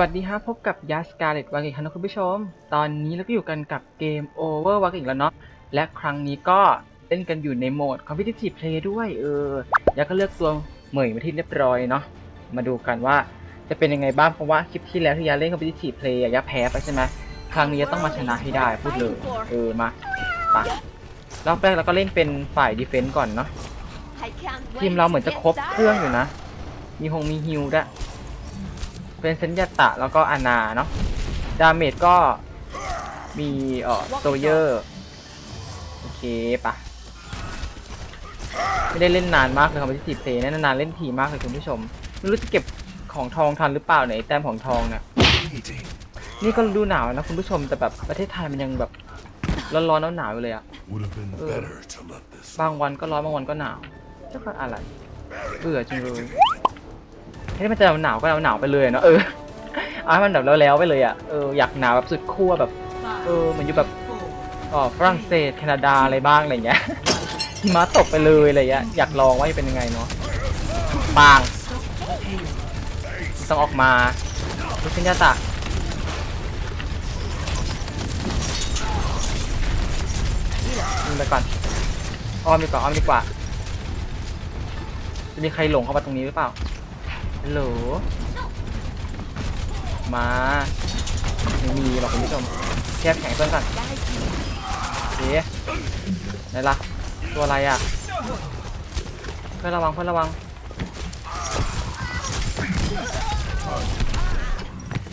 วัสดีครับพบกับยาสกาเลตวังอีกครั้งนะคุณผู้ชม ตอนนี้เราก็อยู่กันกับเกม Over วังอีกแล้วเนาะและครั้งนี้ก็เล่นกันอยู่ในโหมด Competitive Play ด้วยเออแล้วก็เลือกตัวเหมยมาที่เรียบร้อยเนาะมาดูกันว่าจะเป็นยังไงบ้างเพราะว่าคลิปที่แล้วที่ยาเล่น Competitive Play อะยาแพ้ไปใช่ไหมครั้งนี้จะต้องมาชนะให้ได้พูดเลยเออมาไปรอบแรกเราก็เล่นเป็นฝ่ายดีเฟนต์ก่อนเนาะทีมเราเหมือนจะครบเครื่องอยู่นะ มีฮงมีฮิวด้วย เป็นเซนยาตะแล้วก็อานาเนาะดาเมจก็มีเอ่อโซเยอร์โอเคปะไม่ได้เล่นนานมากเลยครับที่สิบเพลย์นานๆเล่นทีมากเลยคุณผู้ชม ไม่รู้จะเก็บของทองทันหรือเปล่าไหนยไอ้แต้มของทองเนี่ยนี่ก็ฤดูหนาวนะคุณผู้ชมแต่แบบประเทศไทยมันยังแบบร้อนๆหนาวๆอยู่เลยอะ Would have been Ugh. better to let this บางวันก็ร้อนบางวันก็หนาวจะก็อะไรเบื่อจังเลย ให้มันจะหนาวก็เอาหนาวไปเลยอะเนาะเออเอาให้มันแบบแล้วๆไปเลยอะเอออยากหนาวแบบสุดขั้วแบบเออเหมือนอยู่แบบอ๋อฝรั่งเศสแคนาดาอะไรบ้างอะไรเงี้ยหิมะตกไปเลยอะไรเงี้ยอยากลองว่าจะเป็นยังไงเนาะปาง ต้องออกมาลูกชิ้นยาตะยิงไปก่อนอ้อมดีกว่าอ้อมดีกว่าจะมีใครหลงเข้ามาตรงนี้หรือเปล่า ฮัลโหล มาไม่มีหรอกคุณผู้ชมแคบแข็งเพื่อนก่อนเอ๊ะไหนล่ะ ตัวอะไรอะ เพื่อนระวังเพื่อนระวัง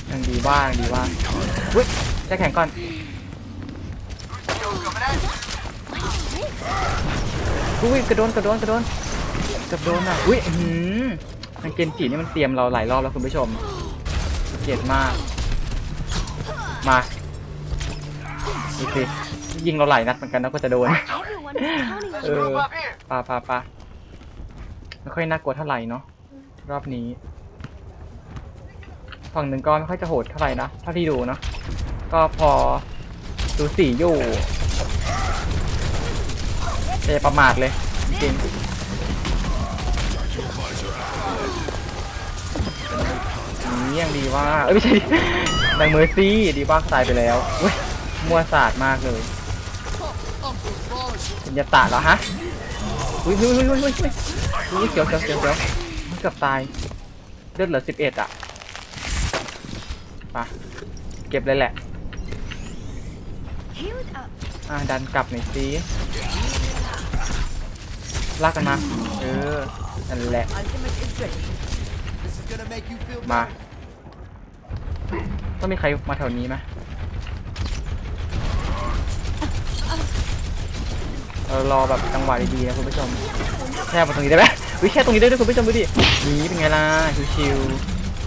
ยังดีว่ายังดีว่าเฮ้ยแค่แข็งก่อนอุ้ยกระโดนกระโดนกระโดนกระโดนอะอุ้ยอื้อ หืมมันเกนจินี่มันเตรียมเราหลายรอบแล้วคุณผู้ชมเกลียดมาก มาดูสิยิงเราหลายนัดเหมือนกันนะก็จะโดน เออปาปาปาไม่ค่อยน่ากลัวเท่าไหร่เนาะรอบนี้ ฝั่งหนึ่งก็ไม่ค่อยจะโหดเท่าไหร่นะเท่าที่ดูเนาะก็พอดูสีอยู่แต่อย่าประมาทเลยจริง ๆนี่ยังดีว่าเอ้ยไม่ใช่ดังเมอร์ซี่ดีว่าตายไปแล้วเว้ยมัวศาสตร์มากเลยเป็นยาตะเหรอฮะอุ้ยอุ้ยอุ้ยอุ้ยอุ้ยอุ้ยเขียวเขียวเขียวเขียวเกือบตายเลือดเหลือสิบเอ็ดอะไปเก็บเลยแหละอ่าดันกลับหน่อยสิลากกันมา เออ นั่นแหละ มา ต้องมีใครมาแถวนี้ไหมเรารอแบบจังหวะดีๆนะคุณผู้ชมแค่มาตรงนี้ได้ไหมวิแค่ตรงนี้ได้ด้วยคุณผู้ชมดูดินี่เป็นไงล่ะชิว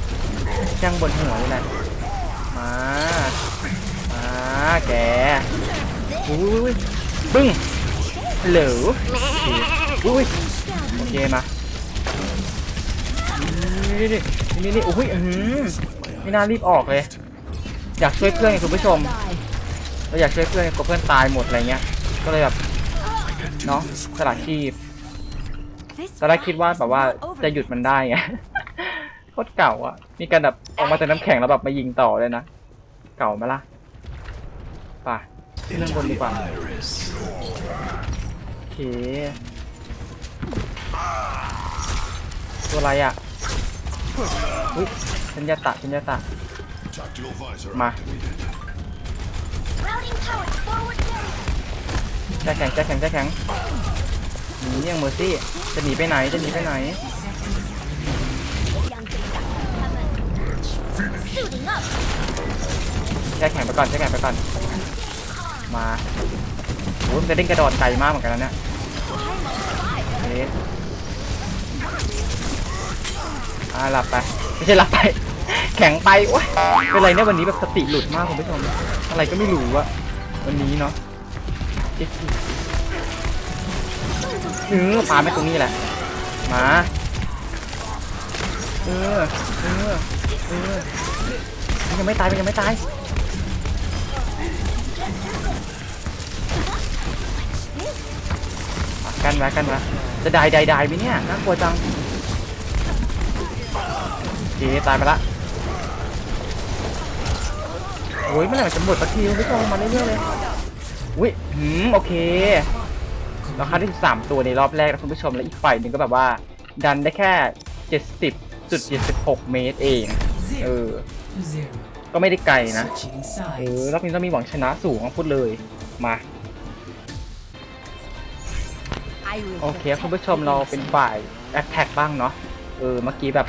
ๆจ้างบนหัวนี่แหละมามาแกอุ้ยบึ้งเหลวอุ้ยโอเคมานี่นี่นี่นี่โอ้ยอือ ไม่น่ารีบออกเลย อยากช่วยเพื่อนไงคุณผู้ชม เราอยากช่วยเพื่อนกลัวเพื่อนตายหมดอะไรเงี้ย ก็เลยแบบเนาะสละชีพตอนแรกคิดว่าแบบว่าจะหยุดมันได้ไงโคตรเก่าอะ มีการแบบออกมาจากน้ำแข็งแล้วแบบมายิงต่อเลยนะ เก่าไหมล่ะไป่ะขึ้นข้างบนดีกว่าโอเคตัวอะไรอะอุ้ย ชัญญาตะชัญญาตะ Tactical visor Ma. activated. แจ้แข็งแจ้แข็งแจ้แข็งหนีเนี่ยเมอร์ซี่จะหนีไปไหนจะหนีไปไหนแจ้แข็งไปก่อนแจ้แข็งไปก่อน มาโอ้ยมันจะเด้งกระโดดไกลมากเหมือนกันนะเนี่ย อ่าหลับไป ไม่ใช่หลับไป แข็งไปโอ้ยเป็นไรเนี่ยวันนี้แบบสติหลุดมากคุณผู้ชมอะไรก็ไม่รู้อะวันนี้เนาะเอออปาไม่ตรงนี้แหละ มาเออเออเออมันยังไม่ตายมันยังไม่ตายกันไว้กันไว้จะได้ได้ได้ไหมเนี่ยน่ากลัวจัง เคตายไปละโอ้ยเมื่อไหร่มันจะหมดสักทีคุณผู้ชมมาเรื่อยๆเลยอุ้ยหืมโอเคเราฆ่าได้สามตัวในรอบแรกนะคุณผู้ชมแล้วอีกฝ่ายหนึ่งก็แบบว่า ดันได้แค่70.76เจ็ดสิบหกเมตรเองเออก็ไม่ได้ไกลนะเออรอบนี้เรามีหวังชนะสูงพูดเลยมาโอเคคุณผู้ชมเราเป็นฝ่ายแอ t แท็กบ้างเนาะเออเมื่อกี้แบบ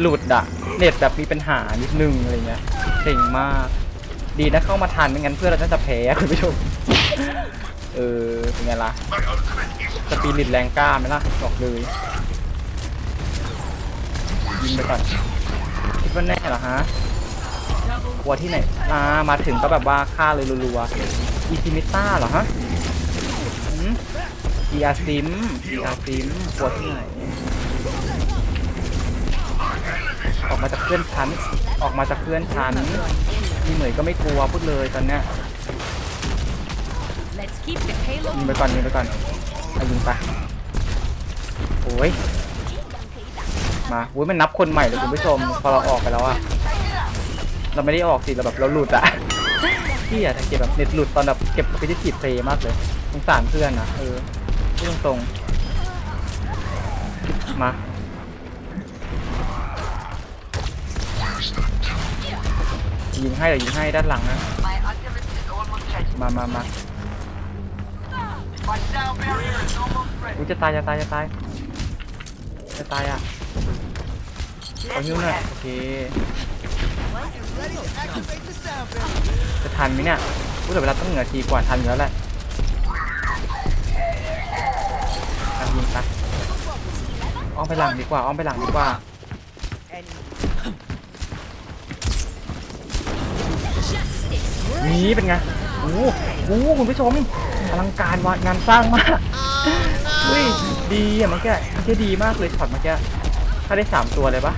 หลุดอะเน็ตแบบมีปัญหานิดนึงอะไรเงี้ยเซ็งมาก ดีนะเข้ามาทันไม่งั้นเพื่อนเราจะแพ้คุณผู้ชม เออเป็นไงล่ะสปีริตแรงกล้าไหมล่ะบอกเลยยิงไปก่อนคิดว่าแน่เหรอฮะกลัวที่ไหนอ่ามาถึงก็แบบว่าฆ่าเลยรัวๆอีซิมิต้าเหรอฮะอืมอีอาซิมอีอาซิมกลัวที่ไหน ออกมาจากเพื่อนชั้น ออกมาจากเพื่อนชั้นมีเหมยก็ไม่กลัวพูดเลยตอนเนี้ย Let's keep the payload ยิงไปก่อนยิงไปก่อนเอายิงไปโอ้ยมาโอ้ยมันนับคนใหม่เลยคุณผู้ชม พอเราออกไปแล้วอะเราไม่ได้ออกสิเราแบบเราหลุดอะพี่อะสังเกตแบบเน็ตหลุดตอนแบบเก็บไปที่ทีเพลมากเลยสงสารเพื่อนนะเออพูดตรงๆมา ยิงให้เดี๋ยวยิงให้ด้านหลังนะมามามากูจะตายจะตายจะตายจะตายอะเอาหิ้วหน่อยโอเค จะทันไหมเนี่ยพูดแต่เวลาต้องเหนือทีกว่าทันอยู่แล้วแหละอะยิงไปอ้อมไปหลังดีกว่าอ้อมไปหลังดีกว่า นี่เป็นไงโอ้โหโอ้โหคุณผู้ชมอลังการวะงานสร้างมากอุ้ยดีอะเมื่อกี้เมื่อกี้ดีมากเลยช็อตเมื่อกี้ถ้าได้สามตัวเลยปะ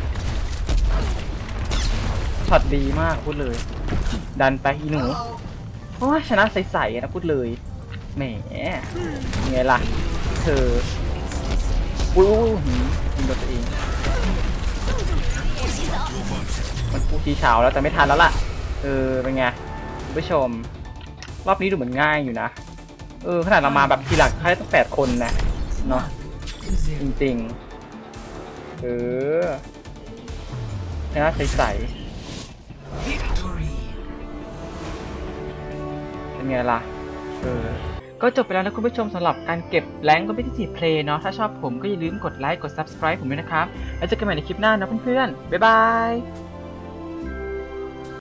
ช็อตดีมากพูดเลย ดันไปอีหนูโอ้ยชนะใสๆนะพูดเลยแหมไงล่ะเธออุ้ยอุ้ยอุ้ยหืมยิงโดนตัวเองมันพูดทีเช้าแล้วแต่ไม่ทันแล้วล่ะ เออเป็นไงคุณผู้ชม รอบนี้ดูเหมือนง่ายอยู่นะ เออขนาดเรามาแบบทีหลังใครตั้งแปดคนนะเนาะจ Zero. ริงๆเออชนะใส Victory. ๆเป็นไงล่ะเออก็จบไปแล้วนะคุณผู้ชมสำหรับการเก็บแรงก็ไม่ที่เพลย์เนาะถ้าชอบผมก็อย่าลืมกดไลค์กด subscribe ผมด้วยนะครับ แล้วเจอกันใหม่ในคลิปหน้านะเพื่อนๆ บ๊ายบาย